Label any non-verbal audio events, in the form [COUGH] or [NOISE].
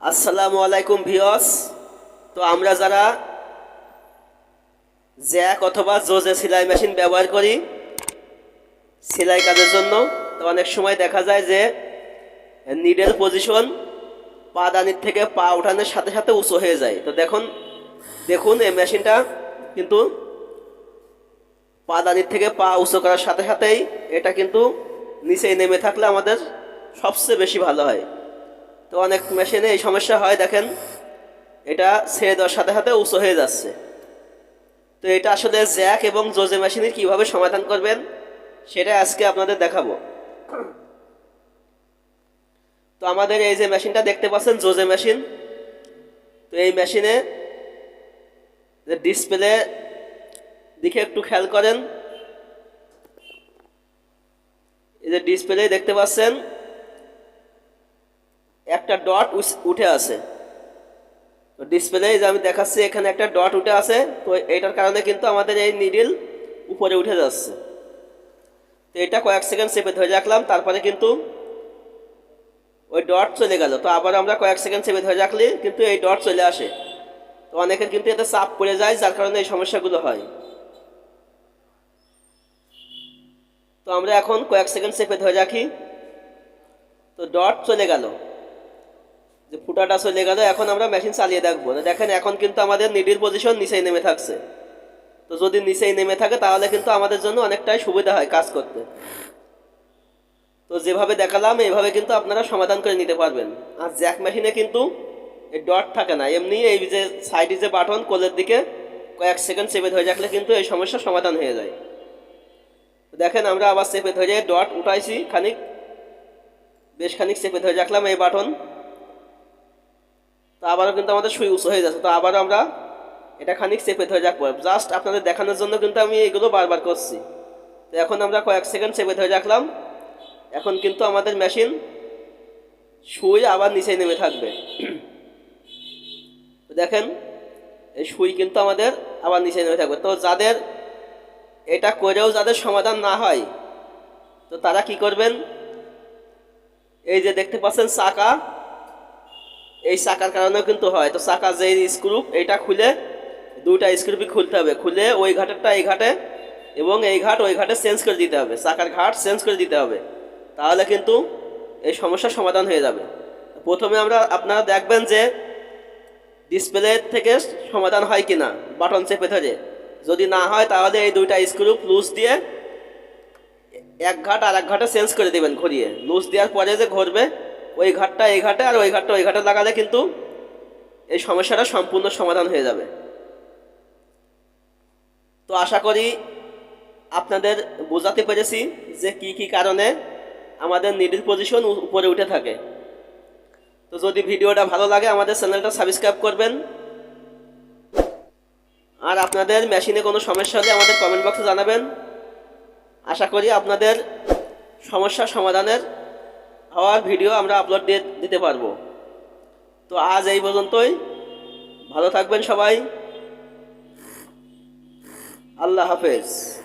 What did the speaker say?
আসসালামু আলাইকুম ভিওস তো আমরা যারা জ্যাক অথবা জোজে সেলাই মেশিন ব্যবহার করি, সেলাই কাজের জন্য, তো অনেক সময় দেখা যায় যে নিডের পজিশন পা দানির থেকে পা উঠানোর সাথে সাথে উঁচু হয়ে যায়। তো দেখুন দেখুন এই মেশিনটা কিন্তু পা দানির থেকে পা উঁচু করার সাথে সাথেই এটা কিন্তু নিচেই নেমে থাকলে আমাদের সবচেয়ে বেশি ভালো হয়। তো অনেক মেশিনে এই সমস্যা হয়, দেখেন। এটা ছেড়ে দেওয়ার সাথে সাথে উঁচু হয়ে যাচ্ছে। তো এটা আসলে জ্যাক এবং জোজে মেশিনের কীভাবে সমাধান করবেন, সেটা আজকে আপনাদের দেখাবো। তো আমাদের এই যে মেশিনটা দেখতে পাচ্ছেন জোজে মেশিন। তো এই মেশিনে যে ডিসপ্লে, দিকে একটু খেয়াল করেন। এই যে ডিসপ্লে দেখতে পাচ্ছেন একটা ডট উঠে আছে। তো ডিসপ্লে যে আমি দেখাচ্ছি, এখানে একটা ডট উঠে আছে। তো এটার কারণে কিন্তু আমাদের এই নিডিল উপরে উঠে যাচ্ছে। তো এটা কয়েক সেকেন্ড চেপে ধরে রাখলাম, তারপরে কিন্তু ওই ডট চলে গেল। তো আবার আমরা কয়েক সেকেন্ড চেপে ধরে রাখলে কিন্তু এই ডট চলে আসে। তো অনেকের কিন্তু এতে চাপ পড়ে যায়, যার কারণে এই সমস্যাগুলো হয়। তো আমরা এখন কয়েক সেকেন্ড চেপে ধরে রাখি। তো ডট চলে গেল। যে ফুটাটা চলে গেল এখন আমরা মেশিন চালিয়ে দেখব। দেখেন, এখন কিন্তু আমাদের নিডির পজিশন নিচেই নেমে থাকছে। তো যদি নিচেই নেমে থাকে, তাহলে কিন্তু আমাদের জন্য অনেকটাই সুবিধা হয় কাজ করতে। তো যেভাবে দেখালাম এইভাবে কিন্তু আপনারা সমাধান করে নিতে পারবেন। আর জ্যাক মেশিনে কিন্তু এই ডট থাকে না। এমনি এই যে সাইডে যে বাটন কোলের দিকে কয়েক সেকেন্ড চেপে ধরে রাখলে কিন্তু এই সমস্যার সমাধান হয়ে যায়। দেখেন, আমরা আবার চেপে ধরে ডট উঠাইছি, খানিক। বেশ খানিক চেপে ধরে রাখলাম এই বাটন তো আবারও কিন্তু আমাদের সুই উঁচু হয়ে যাচ্ছে। তো আবারও আমরা এটা খানিক চেপে ধরে রাখব জাস্ট আপনাদের দেখানোর জন্য কিন্তু আমি এগুলো বারবার করছি। তো এখন আমরা কয়েক সেকেন্ড চেপে ধরে রাখলাম। এখন কিন্তু আমাদের মেশিন সুই আবার নিচে নেমে থাকবে। [CLEARS THROAT] দেখেন, এই সুই কিন্তু আমাদের আবার নিচে নেমে থাকবে। তো যাদের এটা করেও যাদের সমাধান না হয়, তো তারা কি করবেন? এই যে দেখতে পাচ্ছেন চাকা এই চাকার কারণেও কিন্তু হয়। তো চাকা যে স্ক্রুপ এইটা খুলে দুইটা স্ক্রুপই খুলতে হবে। খুলে ওই ঘাটেরটা এই ঘাটে এবং এই ঘাট ওই ঘাটে চেঞ্জ করে দিতে হবে। চাকার ঘাট চেঞ্জ করে দিতে হবে। তাহলে কিন্তু এই সমস্যার সমাধান হয়ে যাবে। প্রথমে আমরা আপনারা দেখবেন যে ডিসপ্লে থেকে সমাধান হয় কি না বাটন চেপে ধরে। যদি না হয় তাহলে এই দুইটা স্ক্রু লুজ দিয়ে এক ঘাট আর এক ঘাটে চেঞ্জ করে দেবেন ঘুরিয়ে। লুজ দেওয়ার পরে যে ঘুরবে ওই ঘাটটা, এই ঘাটে আর ওই ঘাটটা, ওই ঘাটে লাগালে কিন্তু এই সমস্যাটা সম্পূর্ণ সমাধান হয়ে যাবে। তো আশা করি আপনাদের বোঝাতে পেরেছি যে কি কি কারণে আমাদের নিডিল পজিশন উপরে উঠে থাকে। তো যদি ভিডিওটা ভালো লাগে, আমাদের চ্যানেলটা সাবস্ক্রাইব করবেন। আর আপনাদের মেশিনে কোনো সমস্যা হলে আমাদের কমেন্ট বক্সে জানাবেন। আশা করি আপনাদের সমস্যা সমাধানের হওয়ার ভিডিও আমরা আপলোড দিয়ে দিতে পারব। তো আজ এই পর্যন্তই। ভালো থাকবেন সবাই। আল্লাহ হাফেজ।